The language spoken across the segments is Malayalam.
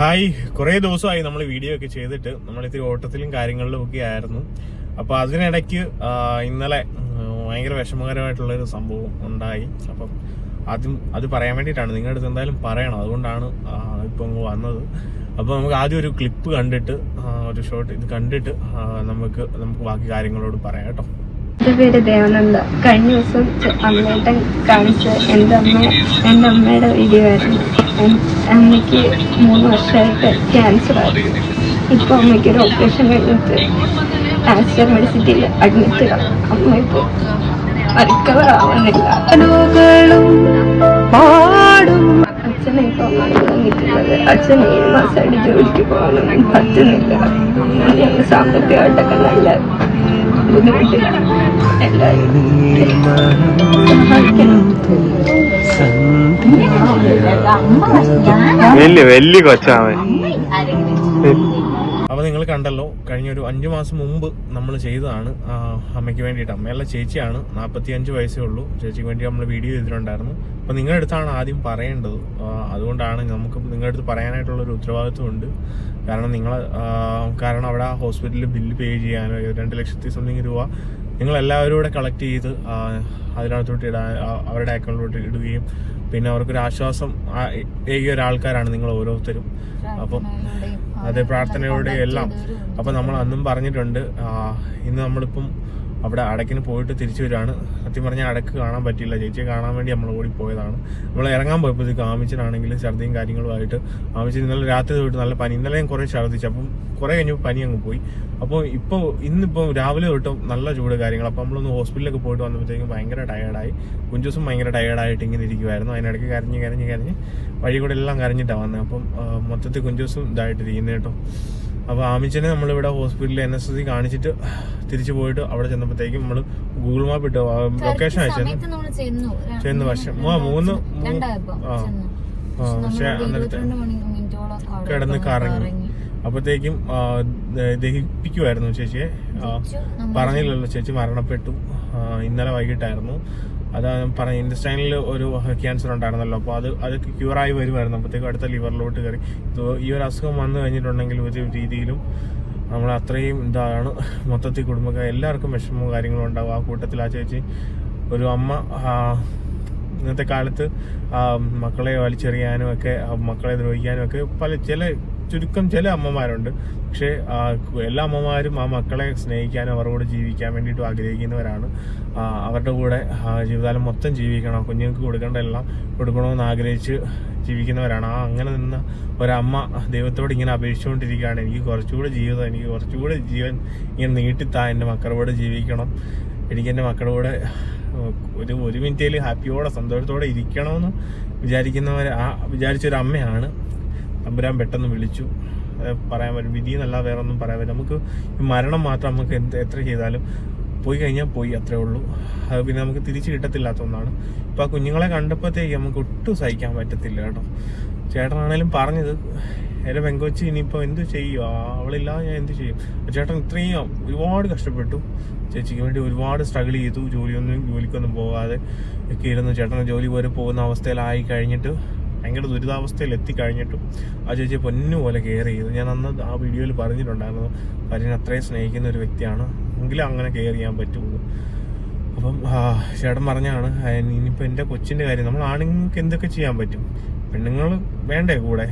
ഹായ്. കുറേ ദിവസമായി നമ്മൾ വീഡിയോ ഒക്കെ ചെയ്തിട്ട് നമ്മൾ ഇത്തിരി ഓട്ടത്തിലും കാര്യങ്ങളിലും ഒക്കെ ആയിരുന്നു. അപ്പൊ അതിനിടയ്ക്ക് ഇന്നലെ ഭയങ്കര വിഷമകരമായിട്ടുള്ള ഒരു സംഭവം ഉണ്ടായി. അപ്പം അതും അത് പറയാൻ വേണ്ടിയിട്ടാണ്. നിങ്ങളുടെ അടുത്ത് എന്തായാലും പറയണം. അതുകൊണ്ടാണ് ഇപ്പൊ അങ്ങ് വന്നത്. അപ്പൊ നമുക്ക് ആദ്യം ഒരു ക്ലിപ്പ് കണ്ടിട്ട് ഒരു ഷോട്ട് ഇത് കണ്ടിട്ട് നമുക്ക് നമുക്ക് ബാക്കി കാര്യങ്ങളോട് പറയാം കേട്ടോ. എന്റെ പേര് ദേവനന്ദ. കഴിഞ്ഞ ദിവസം അമ്മേട്ടൻ കാണിച്ച എന്റെ അമ്മ എന്റെ അമ്മയുടെ വീഡിയോ ആയിരുന്നു. അമ്മയ്ക്ക് മൂന്ന് വർഷമായിട്ട് ക്യാൻസർ ആയിരുന്നു ഇപ്പൊ അമ്മയ്ക്ക് ഒരു ഓപ്പറേഷൻ കഴിഞ്ഞിട്ട് ആസ്റ്റർ മെഡിസിറ്റിയിൽ അഡ്മിറ്റ് അമ്മ ഇപ്പോൾ റിക്കവർ ആവുന്നില്ല. അമ്മ നിൽക്കുന്നത് അച്ഛൻ ഏഴ് മാസമായിട്ട് ജോലിക്ക് പറ്റുന്നില്ല ഞങ്ങൾ സാമ്പത്തികമായിട്ടൊക്കെ നല്ല വലിയ വലിയ നിങ്ങൾ കണ്ടല്ലോ കഴിഞ്ഞ ഒരു അഞ്ചു മാസം മുമ്പ് നമ്മൾ ചെയ്തതാണ് അമ്മയ്ക്ക് വേണ്ടിയിട്ട്. അമ്മയല്ല ചേച്ചിയാണ്. നാൽപ്പത്തി അഞ്ച് വയസ്സേ ഉള്ളൂ. ചേച്ചിക്ക് വേണ്ടി നമ്മൾ വീഡിയോ ചെയ്തിട്ടുണ്ടായിരുന്നു. അപ്പോൾ നിങ്ങളുടെ അടുത്താണ് ആദ്യം പറയേണ്ടത്. അതുകൊണ്ടാണ് നമുക്ക് നിങ്ങളുടെ അടുത്ത് പറയാനായിട്ടുള്ള ഒരു ഉത്തരവാദിത്വം ഉണ്ട് കാരണം നിങ്ങൾ കാരണം അവിടെ ആ ഹോസ്പിറ്റലിൽ ബില്ല് പേ ചെയ്യാനോ രണ്ട് ലക്ഷത്തി സംതിങ് രൂപ നിങ്ങൾ എല്ലാവരും കൂടെ കളക്ട് ചെയ്ത് അതിനകത്തോട്ട് ഇടാൻ അവരുടെ അക്കൗണ്ടിലോട്ട് ഇടുകയും പിന്നെ അവർക്കൊരു ആശ്വാസം ഏകിയ ഒരാൾക്കാരാണ് നിങ്ങൾ ഓരോരുത്തരും. അപ്പം അതെ പ്രാർത്ഥനയോടെ എല്ലാം. അപ്പോൾ നമ്മൾ അന്നും പറഞ്ഞിട്ടുണ്ട് ഇന്ന് നമ്മളിപ്പം അവിടെ അടക്കിന് പോയിട്ട് തിരിച്ചു വരികയാണ്. സത്യം പറഞ്ഞാൽ അടക്ക് കാണാൻ പറ്റില്ല ചേച്ചിയെ കാണാൻ വേണ്ടി നമ്മൾ ഓടി പോയതാണ് നമ്മൾ ഇറങ്ങാൻ പോയപ്പോഴത്തേക്ക് ആമിച്ചനാണെങ്കിലും ഛർദിയും കാര്യങ്ങളുമായിട്ട് ആമിച്ചൻ ഇന്നലെ രാത്രി തൊട്ട് നല്ല പനി. ഇന്നലെ കുറേ ഛർദിച്ചു. അപ്പം കുറേ കഴിഞ്ഞപ്പോൾ പനി അങ്ങ് പോയി. അപ്പോൾ ഇപ്പോൾ ഇന്നിപ്പോൾ രാവിലെ തൊട്ട് നല്ല ചൂട് കാര്യങ്ങൾ. അപ്പം നമ്മളൊന്ന് ഹോസ്പിറ്റലിലൊക്കെ പോയിട്ട് വന്നപ്പോഴത്തേക്കും ഭയങ്കര ടയേർഡായി കുഞ്ചുസും ഭയങ്കര ടയേർഡായിട്ട് ഇങ്ങനെ ഇരിക്കുമായിരുന്നു അതിനിടയ്ക്ക് കരഞ്ഞ് കരഞ്ഞ് കരഞ്ഞ് വഴി കൂടെ എല്ലാം കരഞ്ഞിട്ടാണ് വന്നത്. അപ്പം മൊത്തത്തിൽ കുഞ്ചുസും ഇതായിട്ടിരിക്കുന്നത് കേട്ടോ. അപ്പോൾ ആമിച്ചനെ നമ്മളിവിടെ ഹോസ്പിറ്റലിൽ എൻ എസ് എസ് സി കാണിച്ചിട്ട് തിരിച്ചു പോയിട്ട് അവിടെ ചെന്നപ്പോഴത്തേക്കും നമ്മൾ ഗൂഗിൾ മാപ്പ് ഇട്ട്. ലൊക്കേഷൻ അയച്ചു ചെന്നു. പക്ഷെ മൂന്ന് ആ. പക്ഷെ അന്നേരത്തെ കിടന്ന് കറങ്ങി. അപ്പോഴത്തേക്കും ദഹിപ്പിക്കുമായിരുന്നു ചേച്ചിയെ. പറഞ്ഞില്ലല്ലോ ചേച്ചി മരണപ്പെട്ടു. ഇന്നലെ വൈകിട്ടായിരുന്നു. അതാ പറഞ്ഞ ഇൻഡസ്റ്റൈനിൽ ഒരു ക്യാൻസർ ഉണ്ടായിരുന്നല്ലോ. അപ്പോൾ അത് അത് ക്യൂറായി വരുമായിരുന്നു. അപ്പോഴത്തേക്കും അടുത്ത ലിവറിലോട്ട് കയറി. ഈ ഒരു അസുഖം വന്നു കഴിഞ്ഞിട്ടുണ്ടെങ്കിൽ ഒരു രീതിയിലും നമ്മൾ അത്രയും ഇതാണ്. മൊത്തത്തിൽ കുടുംബക്കാർ എല്ലാവർക്കും വിഷമവും കാര്യങ്ങളും ഉണ്ടാവും. ആ കൂട്ടത്തിൽ ആ ചേച്ചി ഒരു അമ്മ ഇന്നത്തെ കാലത്ത് മക്കളെ വലിച്ചെറിയാനും ഒക്കെ മക്കളെ ദ്രോഹിക്കാനും ഒക്കെ പല ചില ചുരുക്കം ചില അമ്മമാരുണ്ട്. പക്ഷേ എല്ലാ അമ്മമാരും ആ മക്കളെ സ്നേഹിക്കാനും അവരോട് ജീവിക്കാൻ വേണ്ടിയിട്ടും ആഗ്രഹിക്കുന്നവരാണ്. അവരുടെ കൂടെ ജീവിതകാലം മൊത്തം ജീവിക്കണം. കുഞ്ഞുങ്ങൾക്ക് കൊടുക്കേണ്ട എല്ലാം കൊടുക്കണമെന്ന് ആഗ്രഹിച്ച് ജീവിക്കുന്നവരാണ്. ആ അങ്ങനെ നിന്ന ഒരമ്മ ദൈവത്തോട് ഇങ്ങനെ അപേക്ഷിച്ചുകൊണ്ടിരിക്കുകയാണ്. എനിക്ക് കുറച്ചുകൂടെ ജീവിതം എനിക്ക് കുറച്ചുകൂടെ ജീവൻ ഇങ്ങനെ നീട്ടിത്താ എന്റെ മക്കളുടെ ജീവിക്കണം. എനിക്ക് എന്റെ മക്കളുടെ ഒരു ഒരു മിനിറ്റേൽ ഹാപ്പിയോടെ സന്തോഷത്തോടെ ഇരിക്കണമെന്ന് വിചാരിക്കുന്നവർ ആ വിചാരിച്ച ഒരു അമ്മയാണ്. തമ്പുരാൻ പെട്ടെന്ന് വിളിച്ചു. പറയാൻ പറ്റും. വിധി എന്നല്ല വേറെ ഒന്നും പറയാൻ പറ്റും നമുക്ക് മരണം മാത്രം നമുക്ക് എന്ത് എത്ര ചെയ്താലും പോയി കഴിഞ്ഞാൽ പോയി അത്രേ ഉള്ളൂ. അത് പിന്നെ നമുക്ക് തിരിച്ചു കിട്ടത്തില്ലാത്ത ഒന്നാണ്. ഇപ്പം ആ കുഞ്ഞുങ്ങളെ കണ്ടപ്പോഴത്തേക്ക് നമുക്ക് ഒട്ടും സഹിക്കാൻ പറ്റത്തില്ല കേട്ടോ. ചേട്ടനാണേലും പറഞ്ഞത് എന്റെ പെങ്കൊച്ചി ഇനിയിപ്പോൾ എന്ത് ചെയ്യും? അവളില്ലാതെ ഞാൻ എന്ത് ചെയ്യും? ചേട്ടൻ ഇത്രയും ഒരുപാട് കഷ്ടപ്പെട്ടു. ചേച്ചിക്ക് വേണ്ടി ഒരുപാട് സ്ട്രഗിൾ ചെയ്തു. ജോലിയൊന്നും ജോലിക്കൊന്നും പോകാതെ ഒക്കെ ഇരുന്ന് ചേട്ടൻ ജോലി വരെ പോകുന്ന അവസ്ഥയിലായി കഴിഞ്ഞിട്ട് ഭയങ്കര ദുരിതാവസ്ഥയിൽ എത്തിക്കഴിഞ്ഞിട്ടും ആ ചേച്ചി പൊന്നുപോലെ കെയർ ചെയ്തു. ഞാൻ അന്ന് ആ വീഡിയോയിൽ പറഞ്ഞിട്ടുണ്ടായിരുന്നു ഭാര്യനെ അത്രയും സ്നേഹിക്കുന്ന ഒരു വ്യക്തിയാണ് എങ്കിലും അങ്ങനെ കെയർ ചെയ്യാൻ പറ്റുള്ളൂ. അപ്പം ചേട്ടൻ പറഞ്ഞാണ് ഇനിയിപ്പോൾ എന്റെ കൊച്ചിന്റെ കാര്യം നമ്മൾ ആണുങ്ങൾക്ക് എന്തൊക്കെ ചെയ്യാൻ പറ്റും? പെണ്ണുങ്ങൾ വേണ്ടേ കൂടെ?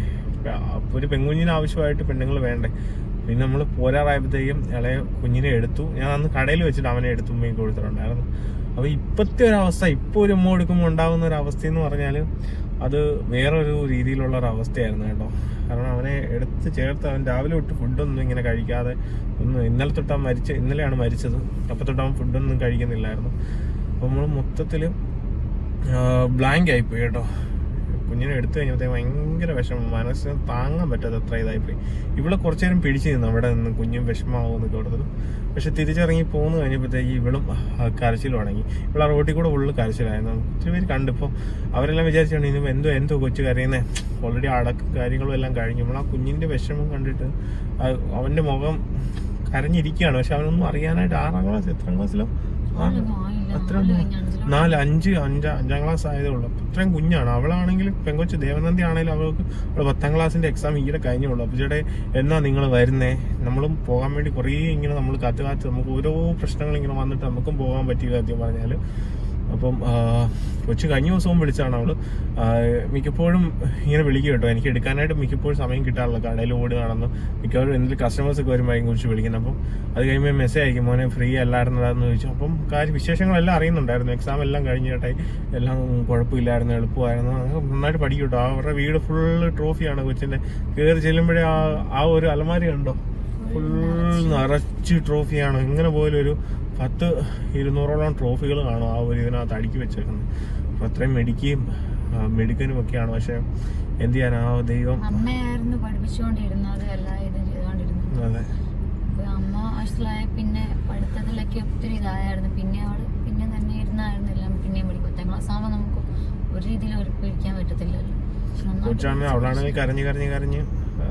ഒരു പെൺകുഞ്ഞിന് ആവശ്യമായിട്ട് പെണ്ണുങ്ങൾ വേണ്ടേ? പിന്നെ നമ്മൾ പോരാറായപ്പോഴത്തേക്കും ഇളയ കുഞ്ഞിനെ എടുത്തു. ഞാൻ അന്ന് കടയിൽ വെച്ചിട്ട് അവനെ എടുത്തു മീൻ കൊടുത്തിട്ടുണ്ടായിരുന്നു അപ്പോൾ ഇപ്പോഴത്തെ ഒരവസ്ഥ ഇപ്പോൾ ഒരു ഉമ്മ എടുക്കുമ്പോൾ ഉണ്ടാകുന്ന ഒരു അവസ്ഥയെന്ന് പറഞ്ഞാൽ അത് വേറൊരു രീതിയിലുള്ള ഒരു അവസ്ഥയായിരുന്നു കേട്ടോ. കാരണം അവനെ എടുത്ത് ചേർത്ത് അവൻ രാവിലെ തൊട്ട് ഫുഡൊന്നും ഇങ്ങനെ കഴിക്കാതെ ഒന്ന് ഇന്നലെ തൊട്ട് അവൻ മരിച്ച ഇന്നലെയാണ് മരിച്ചത്. അപ്പം തൊട്ട് അവൻ ഫുഡൊന്നും കഴിക്കുന്നില്ലായിരുന്നു. അപ്പോൾ നമ്മൾ മൊത്തത്തിൽ ബ്ലാങ്ക് ആയിപ്പോയി കേട്ടോ. കുഞ്ഞിനെ എടുത്തു കഴിഞ്ഞപ്പോഴത്തേക്ക് ഭയങ്കര വിഷമം. മനസ്സിന് താങ്ങാൻ പറ്റാതെ അത്ര ഇതായിപ്പോയി. ഇവിടെ കുറച്ചു നേരം പിടിച്ചു നിന്നു അവിടെ നിന്ന് കുഞ്ഞും വിഷമാവുമെന്നൊക്കെ കൊടുത്തത് പക്ഷെ തിരിച്ചിറങ്ങി പോന്നു കഴിഞ്ഞപ്പോഴത്തേക്ക് ഇവളും കരച്ചിൽ തുടങ്ങി ഇവിടെ ആ റോട്ടിൽ കൂടെ ഉള്ളു കരച്ചിലായിരുന്നു. ഒത്തിരി പേര് കണ്ടു. ഇപ്പോൾ അവരെല്ലാം വിചാരിച്ചാണ് ഇനി എന്തോ എന്തോ കൊച്ചു കരയുന്നേ. ഓൾറെഡി അടക്കം കാര്യങ്ങളും എല്ലാം കഴിഞ്ഞു. നമ്മൾ ആ കുഞ്ഞിന്റെ വിഷമം കണ്ടിട്ട് അവന്റെ മുഖം കരഞ്ഞിരിക്കുകയാണ്. പക്ഷെ അവനൊന്നും അറിയാനായിട്ട് ആറാം ക്ലാസ് എത്രാം ക്ലാസ്സിലോ? അത്ര നാല് അഞ്ച് അഞ്ച് അഞ്ചാം ക്ലാസ് ആയതേ ഉള്ളൂ ഇത്രയും കുഞ്ഞാണ്. അവളാണെങ്കിൽ പെങ്കൊച്ച് ദേവനന്ദി ആണെങ്കിലും അവൾക്ക് അവൾ പത്താം ക്ലാസ്സിന്റെ എക്സാം ഈയിടെ കഴിഞ്ഞുള്ളൂ. അപ്പോൾ ചേട്ടേ എന്നാ നിങ്ങൾ വരുന്നേ? നമ്മളും പോകാൻ വേണ്ടി കുറേ ഇങ്ങനെ നമ്മൾ കാത്തു കാത്ത് നമുക്ക് ഓരോ പ്രശ്നങ്ങൾ ഇങ്ങനെ വന്നിട്ട് നമുക്കും പോകാൻ പറ്റിയില്ല സത്യം പറഞ്ഞാൽ. അപ്പം കൊച്ചു കഴിഞ്ഞ ദിവസവും വിളിച്ചാണ് അവൾ. മിക്കപ്പോഴും ഇങ്ങനെ വിളിക്കും കേട്ടോ. എനിക്ക് എടുക്കാനായിട്ട് മിക്കപ്പോഴും സമയം കിട്ടാറില്ല. കടയിൽ ഓടി നടന്ന് മിക്കവാറും എന്തെങ്കിലും കസ്റ്റമേഴ്സ് ഒക്കെ വരുമ്പോൾ അതിനെ കുറിച്ച് വിളിക്കുന്നത്. അപ്പം അത് കഴിയുമ്പോൾ മെസ്സേജ് അയക്കും മോനെ ഫ്രീ അല്ലായിരുന്നതാന്ന് ചോദിച്ചു. അപ്പം കാര്യം വിശേഷങ്ങളെല്ലാം അറിയുന്നുണ്ടായിരുന്നു. എക്സാം എല്ലാം കഴിഞ്ഞ കേട്ടായി. എല്ലാം കുഴപ്പമില്ലായിരുന്നു എളുപ്പമായിരുന്നു. നന്നായിട്ട് പഠിക്കും കേട്ടോ. അവരുടെ വീട് ഫുള്ള് ട്രോഫിയാണ് കൊച്ചിന്റെ. കയറി ചെല്ലുമ്പോഴേ ആ ആ ഒരു അലമാരി കണ്ടോ ഫുൾ നിറച്ച്. ട്രോഫിയാണ്. എങ്ങനെ പോലും ഒരു പത്ത് ഇരുന്നൂറോളം ട്രോഫികൾ കാണും ആ ഒരു ഇതിനകത്ത് അടുക്കി വെച്ചേക്കുന്നത്. അപ്പൊ അത്രയും മെഡിക്കുകയും മെഡിക്കനും ഒക്കെയാണ്. പക്ഷെ എന്ത് ചെയ്യാൻ ആ ദൈവം. അമ്മയായിരുന്നു പഠിപ്പിച്ചുകൊണ്ടിരുന്നത്. എല്ലാ ഇതും ചെയ്തുകൊണ്ടിരുന്നത്. അതെ. അപ്പൊ അമ്മ വയസ്സിലായ പിന്നെ പഠിത്തത്തിലൊക്കെ ഒത്തിരി ഇതായിരുന്നു പിന്നെ അവൾ പിന്നെ തന്നെ ഇരുന്നായിരുന്നു എല്ലാം പിന്നെയും പഠിക്കും. പത്താം ക്ലാസ് ആകുമ്പോൾ നമുക്ക് ഒരു രീതിയിൽ ഉറപ്പിക്കാൻ പറ്റത്തില്ലല്ലോ. കൊച്ചാണ് അവളാണെങ്കിൽ കരഞ്ഞ് കരഞ്ഞ് കരഞ്ഞ്.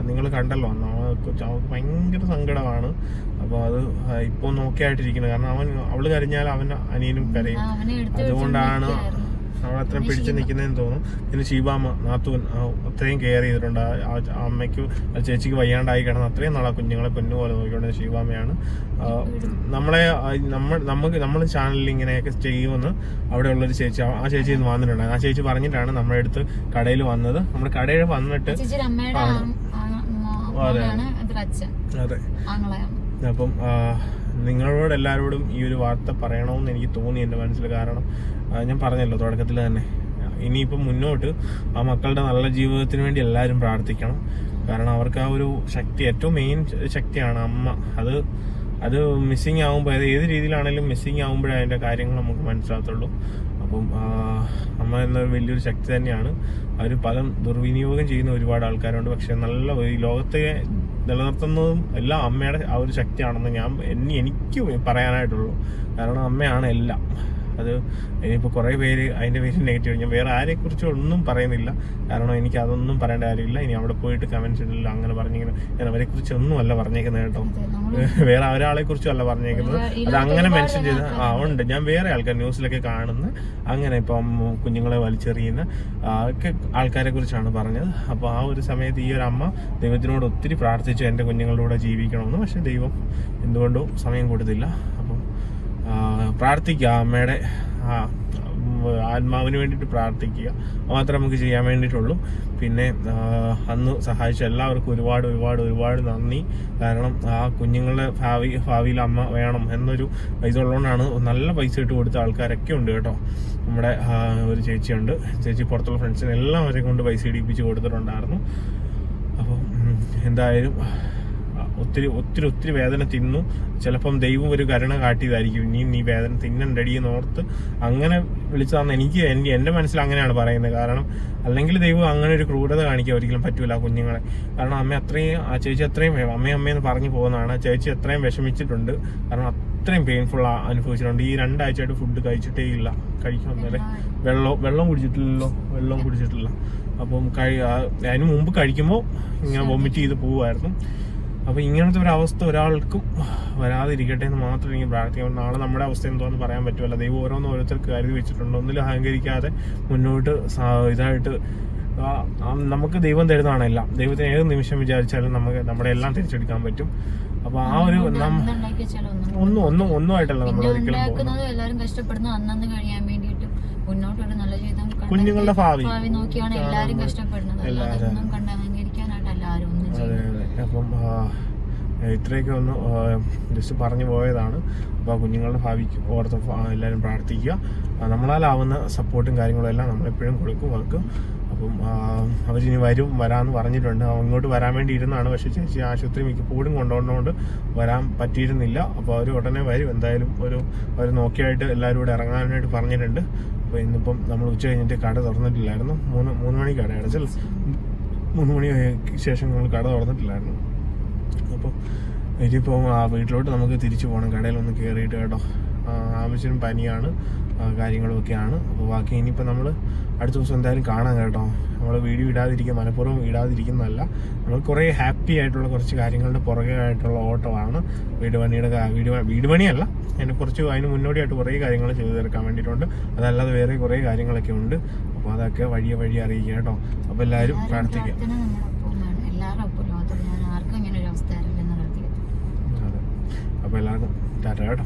നിങ്ങൾ കണ്ടല്ലോ. അന്ന് അവൾക്ക് ഭയങ്കര സങ്കടമാണ്. അപ്പോൾ അത് ഇപ്പോൾ നോക്കിയായിട്ടിരിക്കുന്നത് കാരണം അവൻ അവൾ കരഞ്ഞാൽ അവൻ അനിയനും കരയും. അതുകൊണ്ടാണ്. അവൾ അത്രയും പിടിച്ചു. നിൽക്കുന്നതെന്ന് തോന്നും പിന്നെ ശിവാമ നാത്തൂൻ അത്രയും കെയർ ചെയ്തിട്ടുണ്ട്. ആ- അമ്മയ്ക്ക് ചേച്ചിക്ക് വയ്യാണ്ടായി കിടന്ന് അത്രയും നാളെ കുഞ്ഞുങ്ങളെ പൊന്നു പോലെ നോക്കിക്കൊണ്ടിരുന്ന ശിവാമയാണ് നമ്മളെ നമ്മൾ നമുക്ക് നമ്മൾ ചാനലിൽ ഇങ്ങനെയൊക്കെ ചെയ്യുമെന്ന് അവിടെ ഉള്ളൊരു ചേച്ചി ആ ചേച്ചി ഇന്ന് വന്നിട്ടുണ്ടായിരുന്നു. ആ ചേച്ചി പറഞ്ഞിട്ടാണ് നമ്മുടെ അടുത്ത് കടയിൽ വന്നത്. നമ്മുടെ കടയിൽ വന്നിട്ട്. ആം- അതെ. അപ്പം നിങ്ങളോട് എല്ലാവരോടും ഈ ഒരു വാർത്ത പറയണമെന്ന് എനിക്ക് തോന്നി എന്റെ മനസ്സിൽ. കാരണം ഞാൻ പറഞ്ഞല്ലോ തുടക്കത്തിൽ തന്നെ. ഇനിയിപ്പം മുന്നോട്ട് ആ മക്കളുടെ നല്ല ജീവിതത്തിന് വേണ്ടി എല്ലാവരും പ്രാർത്ഥിക്കണം. കാരണം അവർക്ക് ആ ഒരു ശക്തി ഏറ്റവും മെയിൻ ശക്തിയാണ് അമ്മ. അത് അത് മിസ്സിങ് ആകുമ്പോൾ അത് ഏത് രീതിയിലാണെങ്കിലും മിസ്സിങ് ആകുമ്പോഴേ അതിന്റെ കാര്യങ്ങൾ നമുക്ക് മനസ്സിലാകത്തുള്ളൂ. അപ്പം അമ്മ എന്ന വലിയൊരു ശക്തി തന്നെയാണ്. അവർ പലം ദുർവിനിയോഗം ചെയ്യുന്ന ഒരുപാട് ആൾക്കാരുണ്ട്. പക്ഷെ നല്ല ഈ ലോകത്തെ നിലനിർത്തുന്നതും എല്ലാം അമ്മയുടെ ആ ഒരു ശക്തിയാണെന്ന് ഞാൻ എന്നെ എനിക്ക് പറയാനായിട്ടുള്ളൂ. കാരണം അമ്മയാണ് എല്ലാം. അത് ഇനിയിപ്പോൾ കുറേ പേര് അതിന്റെ പേര് നെഗറ്റീവ് ഞാൻ വേറെ ആരെക്കുറിച്ചും ഒന്നും പറയുന്നില്ല. കാരണം എനിക്ക് അതൊന്നും പറയേണ്ട കാര്യമില്ല. ഇനി അവിടെ പോയിട്ട് കമൻസ് ഇടില്ല അങ്ങനെ പറഞ്ഞിങ്ങനെ. ഞാൻ അവരെ കുറിച്ച് ഒന്നും അല്ല പറഞ്ഞേക്കുന്നത് കേട്ടോ. വേറെ ഒരാളെ കുറിച്ചും അല്ല പറഞ്ഞേക്കുന്നത്. അത് അങ്ങനെ മെൻഷൻ ചെയ്ത് ആ ഉണ്ട്. ഞാൻ വേറെ ആൾക്കാർ ന്യൂസിലൊക്കെ കാണുന്ന അങ്ങനെ ഇപ്പം കുഞ്ഞുങ്ങളെ വലിച്ചെറിയുന്ന ഒക്കെ ആൾക്കാരെ കുറിച്ചാണ് പറഞ്ഞത്. അപ്പോൾ ആ ഒരു സമയത്ത് ഈ ഒരു അമ്മ ദൈവത്തിനോട് ഒത്തിരി പ്രാർത്ഥിച്ചു എന്റെ കുഞ്ഞുങ്ങളുടെ കൂടെ ജീവിക്കണമെന്ന്. പക്ഷെ ദൈവം എന്തുകൊണ്ടോ സമയം കൊടുത്തില്ല. അപ്പം ആ, പ്രാർത്ഥിക്കുക അമ്മയുടെ ആ ആത്മാവിന് വേണ്ടിയിട്ട് പ്രാർത്ഥിക്കുക. മാത്രമേ നമുക്ക് ചെയ്യാൻ വേണ്ടിയിട്ടുള്ളൂ. പിന്നെ അന്ന് സഹായിച്ച എല്ലാവർക്കും ഒരുപാട് ഒരുപാട് ഒരുപാട് നന്ദി. കാരണം ആ കുഞ്ഞുങ്ങളുടെ ഭാവി ഭാവിയിൽ അമ്മ വേണം എന്നൊരു പൈസ ഉള്ളതുകൊണ്ടാണ് നല്ല പൈസ ഇട്ട് കൊടുത്ത ആൾക്കാരൊക്കെ ഉണ്ട് കേട്ടോ. നമ്മുടെ ഒരു ചേച്ചിയുണ്ട്. ചേച്ചി പുറത്തുള്ള ഫ്രണ്ട്സിനെ എല്ലാവരെയും കൊണ്ട് പൈസ ഇടിപ്പിച്ച് കൊടുത്തിട്ടുണ്ടായിരുന്നു. അപ്പം എന്തായാലും ഒത്തിരി ഒത്തിരി ഒത്തിരി വേദന തിന്നു. ചിലപ്പം ദൈവം ഒരു കരുണ കാട്ടിയതായിരിക്കും. ഇനി നീ വേദന തിന്നണ്ടടി എന്ന് ഓർത്ത് അങ്ങനെ വിളിച്ചതാണ്. എനിക്ക് എന്റെ എന്റെ മനസ്സിൽ അങ്ങനെയാണ് പറയുന്നത്. കാരണം അല്ലെങ്കിൽ ദൈവം അങ്ങനെ ഒരു ക്രൂരത കാണിക്കാൻ ഒരിക്കലും പറ്റൂല കുഞ്ഞുങ്ങളെ. കാരണം അമ്മ അത്രയും ആ ചേച്ചി അത്രയും അമ്മയും അമ്മയെന്ന് പറഞ്ഞു പോകുന്നതാണ്. ചേച്ചി അത്രയും വിഷമിച്ചിട്ടുണ്ട്. കാരണം അത്രയും പെയിൻഫുൾ അനുഭവിച്ചിട്ടുണ്ട്. ഈ രണ്ടാഴ്ചയായിട്ട് ഫുഡ് കഴിച്ചിട്ടേ ഇല്ല. കഴിക്കുന്നില്ല വെള്ളം വെള്ളം കുടിച്ചിട്ടില്ലല്ലോ? വെള്ളം കുടിച്ചിട്ടില്ല. അപ്പം കഴി അതിന് മുമ്പ് കഴിക്കുമ്പോൾ ഇങ്ങനെ വൊമിറ്റ് ചെയ്ത് പോവുമായിരുന്നു. അപ്പൊ ഇങ്ങനത്തെ ഒരു അവസ്ഥ ഒരാൾക്കും വരാതിരിക്കട്ടെ എന്ന് മാത്രം എനിക്ക് പ്രാർത്ഥിക്കാം. നാളെ നമ്മുടെ അവസ്ഥ എന്തോന്ന് പറയാൻ പറ്റുമല്ല. ദൈവം ഓരോന്ന് ഓരോരുത്തർക്ക് കരുതി വെച്ചിട്ടുണ്ട്. ഒന്നിലും അഹങ്കരിക്കാതെ മുന്നോട്ട് ഇതായിട്ട് നമുക്ക് ദൈവം തരുന്നതാണ് എല്ലാം. ദൈവത്തിന് ഏത് നിമിഷം വിചാരിച്ചാലും നമുക്ക് നമ്മുടെ എല്ലാം തിരിച്ചെടുക്കാൻ പറ്റും. അപ്പൊ ആ ഒരു ഒന്നും ഒന്നും ഒന്നും ആയിട്ടല്ല നമ്മൾ ഒരിക്കലും കഷ്ടപ്പെടുന്ന. കഴിയാൻ വേണ്ടിയിട്ട് മുന്നോട്ടുള്ള നല്ല ജീവിതം കുഞ്ഞുങ്ങളുടെ ഭാവി. നോക്കിയാണ് എല്ലാവരും കഷ്ടപ്പെടുന്നത്. ഒന്നും കണ്ട് അഹങ്കരിക്കാനായിട്ടല്ല ആരും ഒന്നും അതെ അതെ. അപ്പം ഇത്രയൊക്കെ ഒന്ന് ജസ്റ്റ് പറഞ്ഞു പോയതാണ്. അപ്പോൾ കുഞ്ഞുങ്ങളുടെ ഭാവിക്ക് ഓർത്ത് എല്ലാവരും പ്രാർത്ഥിക്കുക. നമ്മളാലാവുന്ന സപ്പോർട്ടും കാര്യങ്ങളും എല്ലാം നമ്മളെപ്പോഴും കൊടുക്കും അവർക്ക്. അപ്പം അവരിനി വരും വരാമെന്ന് പറഞ്ഞിട്ടുണ്ട്. അങ്ങോട്ട് വരാൻ വേണ്ടി ഇരുന്നാണ്. പക്ഷേ ചേച്ചി ആശുപത്രി മിക്കപ്പോഴും കൊണ്ടുപോകുന്നതുകൊണ്ട് വരാൻ പറ്റിയിരുന്നില്ല. അപ്പോൾ അവർ ഉടനെ വരും. എന്തായാലും ഒരു അവർ നോക്കിയായിട്ട് എല്ലാവരും കൂടെ ഇറങ്ങാനായിട്ട് പറഞ്ഞിട്ടുണ്ട്. അപ്പോൾ ഇന്നിപ്പം നമ്മൾ ഉച്ച കഴിഞ്ഞിട്ട് കട തുറന്നിട്ടില്ലായിരുന്നു. മൂന്ന് മൂന്ന് മണിക്കാണ് കട അടച്ചല്ലേ മൂന്ന് മണി ശേഷം നമ്മൾ കട തുറന്നിട്ടില്ലായിരുന്നു. അപ്പോൾ ഇനിയിപ്പോൾ ആ വീട്ടിലോട്ട് നമുക്ക് തിരിച്ചു പോകണം കടയിലൊന്ന് കയറിയിട്ട് കേട്ടോ. ആവശ്യം പനിയാണ്. ആ, കാര്യങ്ങളും ഒക്കെയാണ് അപ്പോൾ ബാക്കി ഇനിയിപ്പോൾ നമ്മൾ അടുത്ത ദിവസം എന്തായാലും കാണാം കേട്ടോ. നമ്മൾ വീഡിയോ ഇടാതിരിക്കുക മനഃപൂർവം ഇടാതിരിക്കുന്നതല്ല. നമ്മൾ കുറേ ഹാപ്പി ആയിട്ടുള്ള കുറച്ച് കാര്യങ്ങളുടെ പുറകെ ആയിട്ടുള്ള ഓട്ടമാണ്. വീട് പണിയുടെ വീട് വീട് പണിയല്ല. അതിന് കുറച്ച് അതിന് മുന്നോടിയായിട്ട് കുറേ കാര്യങ്ങൾ ചെയ്തു തീർക്കാൻ വേണ്ടിയിട്ടുണ്ട്. അതല്ലാതെ വേറെ കുറേ കാര്യങ്ങളൊക്കെ ഉണ്ട്. അപ്പോൾ അതൊക്കെ വഴിയെ വഴി അറിയിക്കുക കേട്ടോ. അപ്പോൾ എല്ലാവരും പ്രാർത്ഥിക്കാം. അപ്പോൾ എല്ലാവർക്കും ടാറ്റ കേട്ടോ.